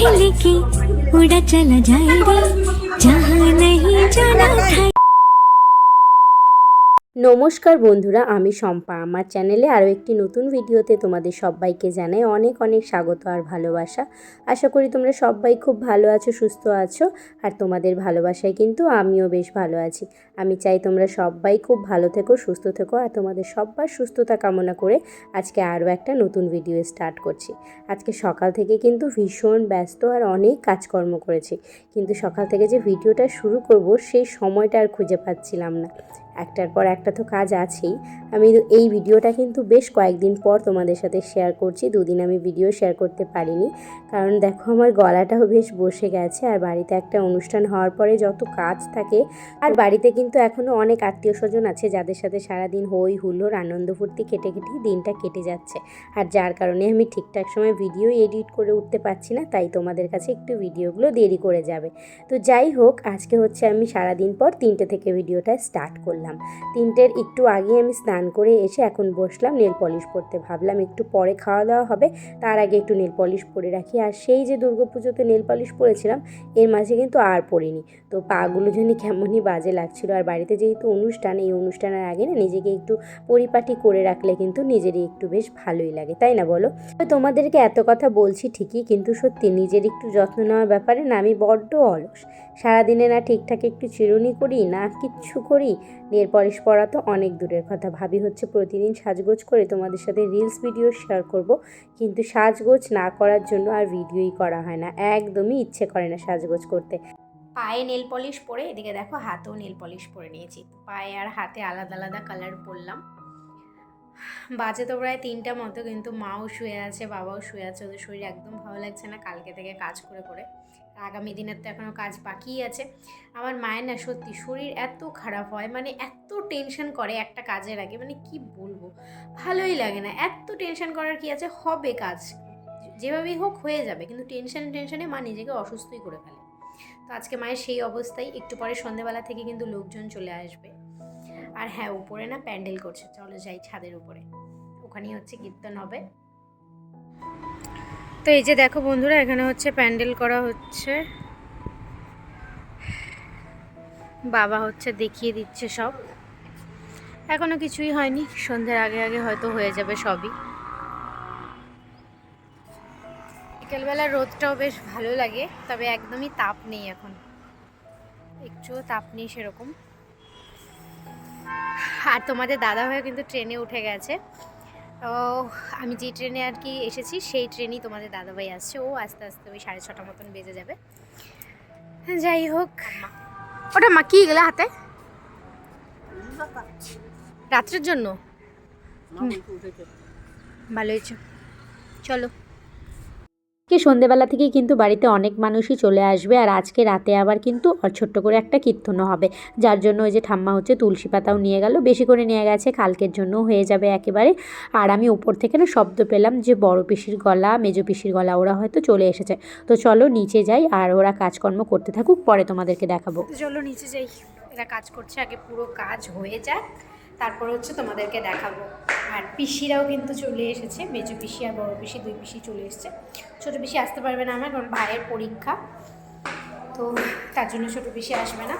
दो की उड़ा चला जाए जहाँ নমস্কার বন্ধুরা, আমি শম্পা। আমার চ্যানেলে আরও একটি নতুন ভিডিওতে তোমাদের সবাইকে জানাই অনেক অনেক স্বাগত আর ভালোবাসা। আশা করি তোমরা সবাই খুব ভালো আছো, সুস্থ আছো, আর তোমাদের ভালোবাসায় কিন্তু আমিও বেশ ভালো আছি। আমি চাই তোমরা সবাই খুব ভালো থেকো, সুস্থ থেকো, আর তোমাদের সবার সুস্থতা কামনা করে আজকে আরও একটা নতুন ভিডিও স্টার্ট করছি। আজকে সকাল থেকে কিন্তু ভীষণ ব্যস্ত আর অনেক কাজকর্ম করেছি। কিন্তু সকাল থেকে যে ভিডিওটা শুরু করব, সেই সময়টা আর খুঁজে পাচ্ছিলাম না। একটার পর একটা তো কাজ আছেই। আমি এই ভিডিওটা কিন্তু বেশ কয়েকদিন পর তোমাদের সাথে শেয়ার করছি। দুদিন আমি ভিডিও শেয়ার করতে পারিনি। কারণ দেখো আমার গলাটাও বেশ বসে গেছে। আর বাড়িতে একটা অনুষ্ঠান হওয়ার পরে যত কাজ থাকে, আর বাড়িতে কিন্তু এখনও অনেক আত্মীয় স্বজন আছে, যাদের সাথে সারাদিন হই হুল্লোড়, আনন্দ ফুর্তি কেটে কেটেই দিনটা কেটে যাচ্ছে। আর যার কারণে আমি ঠিকঠাক সময় ভিডিও এডিট করে উঠতে পারছি না, তাই তোমাদের কাছে একটু ভিডিওগুলো দেরি করে যাবে। তো যাই হোক, আজকে হচ্ছে আমি সারাদিন পর তিনটে থেকে ভিডিওটা স্টার্ট করলাম। তিনটের একটু আগে আমি স্নান করে এসে এখন বসলাম, নেল পলিশ পরতে। ভাবলাম একটু পরে খাওয়া দাওয়া হবে, তার আগে একটু নেল পলিশ পরে রাখি। আর সেই যে দুর্গাপুজোতে নেল পলিশ পরেছিলাম, এর মাঝে কিন্তু আর পরিনি। তো পাগুলো যেন কেমনই বাজে লাগছিল। আর বাড়িতে যেহেতু অনুষ্ঠান, এই অনুষ্ঠানের আগে না নিজেকে একটু পরিপাটি করে রাখলে কিন্তু নিজেরই একটু বেশ ভালোই লাগে, তাই না বলো? তোমাদেরকে এত কথা বলছি ঠিকই, কিন্তু সত্যি নিজের একটু যত্ন নেওয়ার ব্যাপারে না আমি বড্ড অলস। সারাদিনে না ঠিকঠাক একটু চিরুনি করি, না কিচ্ছু করি নেল পলিশ পরা তো অনেক দূরের কথা। ভাবি হচ্ছে প্রতিদিন সাজগোজ করে তোমাদের সাথে রিলস ভিডিও শেয়ার করব। কিন্তু সাজগোজ না করার জন্য আর ভিডিওই করা হয় না। একদমই ইচ্ছে করে না সাজগোজ করতে। পায়ে নেল পলিশ পরে, এদিকে দেখো হাতেও নেল পলিশ পরে নিয়েছি। পায়ে আর হাতে আলাদা আলাদা কালার পরলাম। বাজে তো প্রায় তিনটা মতো, কিন্তু মাও শুয়ে আছে, বাবাও শুয়ে আছে, ওদের শরীর একদম ভালো লাগছে না, কালকে থেকে কাজ করে করে। আগামী দিনের তো এখনও কাজ বাকিই আছে। আমার মায়ের না সত্যি শরীর এত খারাপ হয় মানে এত টেনশন করে একটা কাজের আগে মানে কি বলব? ভালোই লাগে না, এত টেনশন করার কি আছে? হবে কাজ, যেভাবেই হোক হয়ে যাবে, কিন্তু টেনশন টেনশনে মা নিজেকে অসুস্থই করে ফেলে। তো আজকে মায়ের সেই অবস্থায় একটু পরে সন্ধেবেলা থেকে কিন্তু লোকজন চলে আসবে। আর হ্যাঁ উপরে না প্যান্ডেল করছে। চলো যাই ছাদের উপরে। ওখানেই হচ্ছে কীর্তন হবে। তো এই যে দেখো বন্ধুরা, এখানে হচ্ছে প্যান্ডেল করা হচ্ছে। বাবা হচ্ছে দেখিয়ে দিচ্ছে সব। এখনও কিছুই হয়নি। সন্ধ্যের আগে আগে হয়তো হয়ে যাবে সবই। বিকেলবেলা রোদটাও বেশ ভালো লাগে, তবে একদমই তাপ নেই এখন। একটুও তাপ নেই সেরকম। আর তোমাদের দাদা হয়ে কিন্তু ট্রেনে উঠে গেছে ও আমি যে ট্রেনে আর কি এসেছি সেই ট্রেনই তোমাদের দাদাভাই আসছে ও আস্তে আস্তে ওই সাড়ে ছটা মতন বেজে যাবে যাই হোক ওটা মা কি গেলে হাতে রাত্রের জন্য ভালো হয়েছে চলো কে সন্ধেবেলা থেকেই কিন্তু বাড়িতে অনেক মানুষই চলে আসবে আর আজকে রাতে আবার কিন্তু ছোট্ট করে একটা কীর্তনও হবে। যার জন্য ওই যে ঠাম্মা হচ্ছে তুলসী পাতাও নিয়ে গেল। বেশি করে নিয়ে গেছে, কালকের জন্য হয়ে যাবে একেবারে। আর আমি উপর থেকে না শব্দ পেলাম যে বড় পিসির গলা, মেজো পিসির গলা ওরা হয়তো চলে এসেছে। তো চলো নিচে যাই আর ওরা কাজকর্ম করতে থাকুক, পরে তোমাদেরকে দেখাবো। চলো নিচে যাই। এরা কাজ করছে, আগে পুরো কাজ হয়ে যাক। তারপর হচ্ছে তোমাদেরকে দেখাবো। আর পিসিরাও কিন্তু চলে এসেছে, মেজো পিসি আর বড় পিসি, দুই পিসি চলে এসেছে। ছোটো পিসি আসতে পারবে না আমার, কারণ ভাইয়ের পরীক্ষা। তো তার জন্য ছোটো পিসি আসবে না।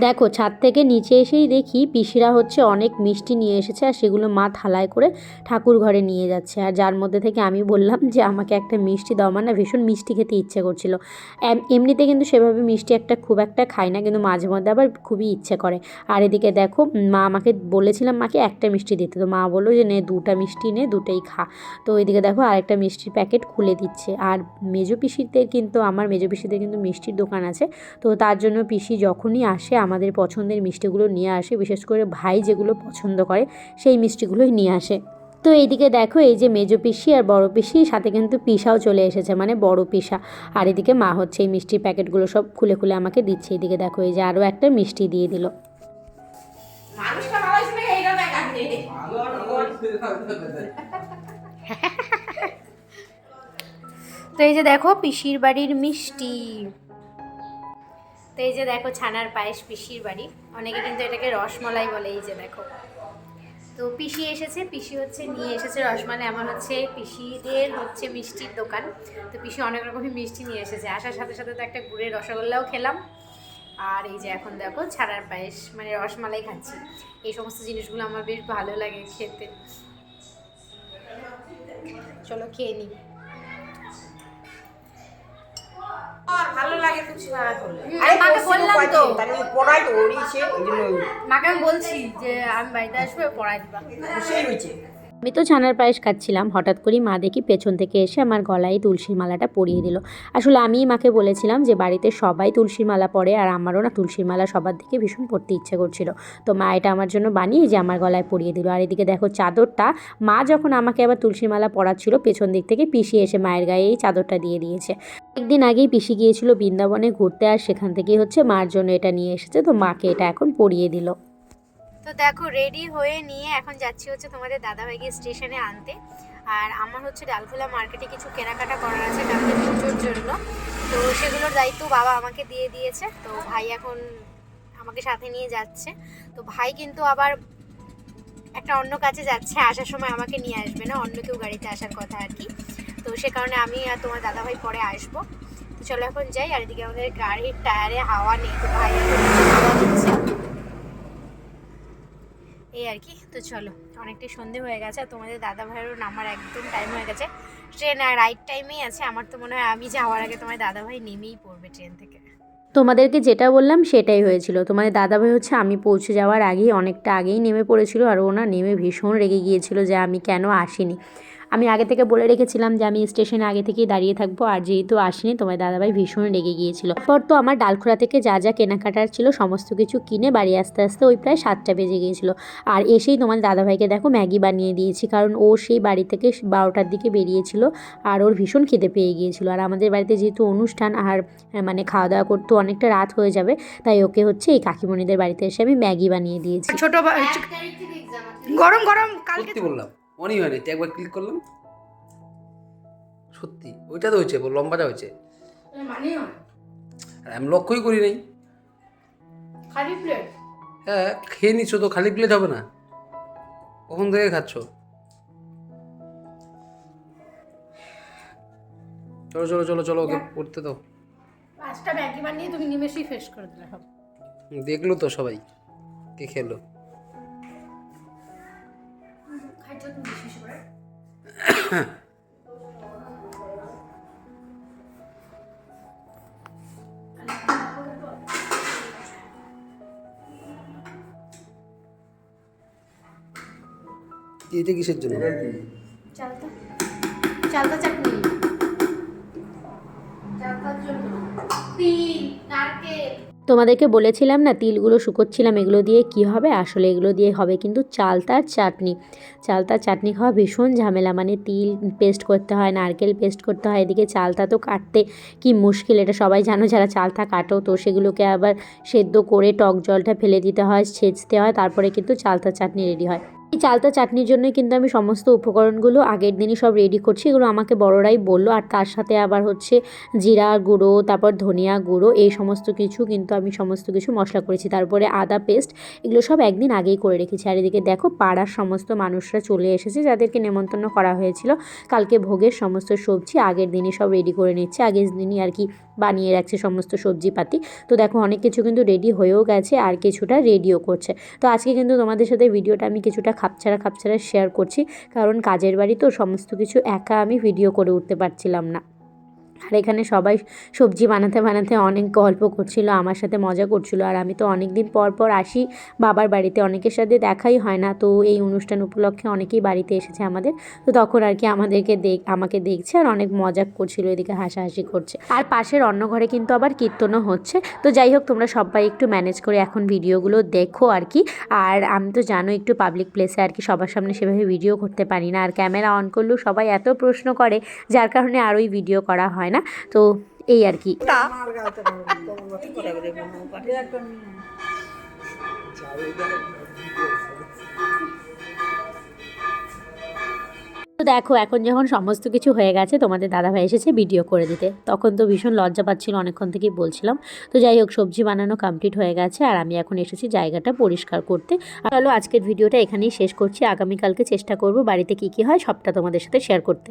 দেখো, ছাদ থেকে নিচে এসেই দেখি পিসিরা হচ্ছে অনেক মিষ্টি নিয়ে এসেছে আর সেগুলো মা থালায় করে ঠাকুর ঘরে নিয়ে যাচ্ছে। আর যার মধ্যে থেকে আমি বললাম যে, আমাকে একটা মিষ্টি দাও। না ভীষণ মিষ্টি খেতে ইচ্ছে করছিল। এম- এমনিতে কিন্তু সেভাবে মিষ্টি একটা খুব একটা খাই না, কিন্তু মাঝে মধ্যে আবার খুবই ইচ্ছে করে। আর এদিকে দেখো, মা আমাকে বলেছিলাম, মাকে একটা মিষ্টি দিতে। তো মা বলল যে, নে, দুটা মিষ্টি নে, দুটোই খা। তো এদিকে দেখো আরেকটা মিষ্টির প্যাকেট খুলে দিচ্ছে। আর মেজো পিসিদের কিন্তু, আমার মেজো পিসিদের কিন্তু মিষ্টির দোকান আছে। তো তার জন্য পিসি যখনই আসে আমাদের পছন্দের মিষ্টিগুলো নিয়ে আসে বিশেষ করে ভাই যেগুলো পছন্দ করে সেই মিষ্টিগুলোই নিয়ে আসে। তো এইদিকে দেখো এই যে মেজো পিসি আর বড় পিসি সাথে কিন্তু পিসাও চলে এসেছে মানে বড় পিসা। আর এদিকে মা হচ্ছে এই মিষ্টির প্যাকেটগুলো সব খুলে খুলে আমাকে দিচ্ছে। এদিকে দেখো এই যে আরও একটা মিষ্টি দিয়ে দিল। মানুষটা ভালো হয়েছে নাকি? এইটা দেখ আগে তো এই যে দেখো পিসির বাড়ির মিষ্টি। তো এই যে দেখো ছানার পায়েস পিসির বাড়ি। অনেকে কিন্তু এটাকে রসমলাই বলে, এই যে দেখো। তো পিসি এসেছে, পিসি হচ্ছে নিয়ে এসেছে রসমালাই। আমার হচ্ছে পিসিদের হচ্ছে মিষ্টির দোকান। তো পিসি অনেক রকমই মিষ্টি নিয়ে এসেছে। আসার সাথে সাথে তো একটা গুড়ের রসগোল্লাও খেলাম। আর এই যে এখন দেখো ছাড়ার পায়েস মানে রসমালাই খাচ্ছি। এই সমস্ত জিনিসগুলো আমার বেশ ভালো লাগে খেতে। চলো খেয়ে নিই। আর ভালো লাগে করলে। আরে মাকে বললাম তো। তার মানে পড়াই তো ওড়িয়েছে ওই জন্য মাকে আমি বলছি যে আমি বাড়িতে আসবে পড়াই দিবা। সেই আমি তো ছানার পায়েস খাচ্ছিলাম। হঠাৎ করেই মা দেখি পেছন থেকে এসে আমার গলায় তুলসীর মালাটা পরিয়ে দিল। আসলে আমি মাকে বলেছিলাম যে বাড়িতে সবাই তুলসীর মালা পরে আর আমারও না তুলসীর মালা সবার দিকে ভীষণ পড়তে ইচ্ছে করছিল। তো মা এটা আমার জন্য বানিয়ে যে আমার গলায় পরিয়ে দিল। আর এদিকে দেখো চাদরটা, মা যখন আমাকে আবার তুলসীর মালা পরাচ্ছিল, পেছন দিক থেকে পিসি এসে মায়ের গায়ে এই চাদরটা দিয়ে দিয়েছে। একদিন আগেই পিসি গিয়েছিল বৃন্দাবনে ঘুরতে আর সেখান থেকেই হচ্ছে মার জন্য এটা নিয়ে এসেছে। তো মাকে এটা এখন পরিয়ে দিল। তো দেখো রেডি হয়ে নিয়ে এখন যাচ্ছি হচ্ছে তোমাদের দাদাভাইকে স্টেশনে আনতে। আর আমার হচ্ছে ডালখোলা মার্কেটে কিছু কেনাকাটা করার আছে কালকে পুজোর জন্য। তো সেগুলোর দায়িত্ব বাবা আমাকে দিয়ে দিয়েছে। তো ভাই এখন আমাকে সাথে নিয়ে যাচ্ছে। তো ভাই কিন্তু আবার একটা অন্য কাজে যাচ্ছে, আসার সময় আমাকে নিয়ে আসবে না, অন্য কেউ গাড়িতে আসার কথা আর কি। তো সে কারণে আমি আর তোমার দাদাভাই পরে আসব। তো চলো এখন যাই, আর এদিকে আমাদের গাড়ির টায়ারে হাওয়া নেই, তো ভাই হাওয়া দিচ্ছে। এই আর কি, তো চলো, অনেকটাই সন্ধে হয়ে গেছে আর তোমাদের দাদা ভাইয়েরও নামার একদম টাইম হয়ে গেছে। ট্রেন আর রাইট টাইমেই আছে, আমার তো মনে হয় আমি যাওয়ার আগে তোমার দাদা ভাই নেমেই পড়বে ট্রেন থেকে। তোমাদেরকে যেটা বললাম সেটাই হয়েছিল, তোমাদের দাদাভাই হচ্ছে আমি পৌঁছে যাওয়ার আগেই, অনেকটা আগেই নেমে পড়েছিল আর ওনা নেমে ভীষণ রেগে গিয়েছিল যে আমি কেন আসিনি। আমি আগে থেকে বলে রেখেছিলাম যে আমি স্টেশনে আগে থেকেই দাঁড়িয়ে থাকব আর যেহেতু আসিনি তোমার দাদাভাই ভীষণ রেগে গিয়েছিল। তারপর তো আমার ডালখোলা থেকে যা যা কেনাকাটার ছিল সমস্ত কিছু কিনে বাড়ি আসতে আসতে ওই প্রায় সাতটা বেজে গিয়েছিল। আর এসেই তোমার দাদাভাইকে দেখো ম্যাগি বানিয়ে দিয়েছি কারণ ও সেই বাড়ি থেকে বারোটার দিকে বেরিয়েছিল আর ওর ভীষণ খিদে পেয়ে গিয়েছিল। আর আমাদের বাড়িতে যেহেতু অনুষ্ঠান আর মানে খাওয়া দাওয়া করতে অনেকটা রাত হয়ে যাবে তাই ওকে হচ্ছে এই কাকিমণিদের বাড়িতে এসে আমি ম্যাগি বানিয়ে দিয়েছি। ছোট গরম গরম কালকে বললাম। মনেই হয়নি একবার ক্লিক করলাম। সত্যি ওইটা তো হয়েছে লম্বাটা হয়েছে। আর আমি লক্ষ্যই করি নাই। খালি প্লেট হ্যাঁ খেয়ে নিচ্ছ তো খালি প্লেট হবে না। কখন থেকে খাচ্ছ? চলো চলো চলো চলো ওকে পড়তে দাও। পাঁচটা ম্যাগি বানিয়ে তুমি নিমেষেই ফেস করে দিলে দেখল তো সবাই কে খেলো। এটা কিসের জন্য? চালতা। চালতা চাটনি। চালতার জন্য। তিল নারকেল। তোমাদেরকে বলেছিলাম না, তিলগুলো শুকোচ্ছিলাম, এগুলো দিয়ে কি হবে? আসলে এগুলো দিয়ে হবে কিন্তু চালতার চাটনি। চালতার চাটনি খাওয়া ভীষণ ঝামেলা মানে তিল পেস্ট করতে হয় নারকেল পেস্ট করতে হয়, এদিকে চালতা তো কাটতে কি মুশকিল, এটা সবাই জানো, যারা চালতা কাটো, তো সেগুলোকে আবার সেদ্ধ করে টক জলটা ফেলে দিতে হয়, ছেঁচতে হয়, তারপরে কিন্তু চালতা চাটনি রেডি হয়। এই চালতা চাটনির জন্যই কিন্তু আমি সমস্ত উপকরণগুলো আগের দিনই সব রেডি করছি। এগুলো আমাকে বড়রাই বলল। আর তার সাথে আবার হচ্ছে জিরা গুঁড়ো, তারপর ধনিয়া গুঁড়ো, এই সমস্ত কিছু কিন্তু আমি সমস্ত কিছু মশলা করেছি। তারপরে আদা পেস্ট এগুলো সব একদিন আগেই করে রেখেছি। আর এদিকে দেখো, পাড়ার সমস্ত মানুষরা চলে এসেছে, যাদেরকে নেমন্তন্ন করা হয়েছিল। কালকে ভোগের সমস্ত সবজি আগের দিনই সব রেডি করে নিচ্ছে। আগের দিনই আর কি বানিয়ে রাখছে সমস্ত সবজিপাতি। তো দেখো, অনেক কিছু কিন্তু রেডি হয়েও গেছে আর কিছুটা রেডিও করছে। তো আজকে কিন্তু তোমাদের সাথে ভিডিওটা আমি কিছুটা খাপছাড়া খাপছাড়া শেয়ার করছি, কারণ কাজের বাড়ি তো সমস্ত কিছু একা আমি ভিডিও করে উঠতে পারছিলাম না। আর এখানে সবাই সবজি বানাতে বানাতে অনেক গল্প করছিল, আমার সাথে মজা করছিল। আর আমি তো অনেক দিন পর পর আসি, বাবার বাড়িতে অনেকের সাথে দেখাই হয় না। তো এই অনুষ্ঠান উপলক্ষে অনেকেই বাড়িতে এসেছে আমাদের। তো তখন আর কি আমাদেরকে দেখ, আমাকে দেখছে আর অনেক মজা করছিল, এদিকে হাসাহাসি করছে। আর পাশের অন্য ঘরে কিন্তু আবার কীর্তনও হচ্ছে। তো যাই হোক, তোমরা সবাই একটু ম্যানেজ করে এখন ভিডিওগুলো দেখো আর কি। আর আমি তো জানো একটু পাবলিক প্লেসে আর কি সবার সামনে সেভাবে ভিডিও করতে পারি না। আর ক্যামেরা অন করলেও সবাই এত প্রশ্ন করে, যার কারণে আর ওই ভিডিও করা হয় না। তো এই আর কি। তো? দেখো এখন যখন সমস্ত কিছু হয়ে গেছে তোমাদের দাদাভাই এসেছে ভিডিও করে দিতে। তখন তো ভীষণ লজ্জা পাচ্ছিল অনেকক্ষণ থেকেই বলছিলাম। তো যাই হোক সবজি বানানো কমপ্লিট হয়ে গেছে আর আমি এখন এসেছি জায়গাটা পরিষ্কার করতে। আর চলো আজকের ভিডিওটা এখানেই শেষ করছি। আগামীকালকে চেষ্টা করব বাড়িতে কি কি হয় সবটা তোমাদের সাথে শেয়ার করতে।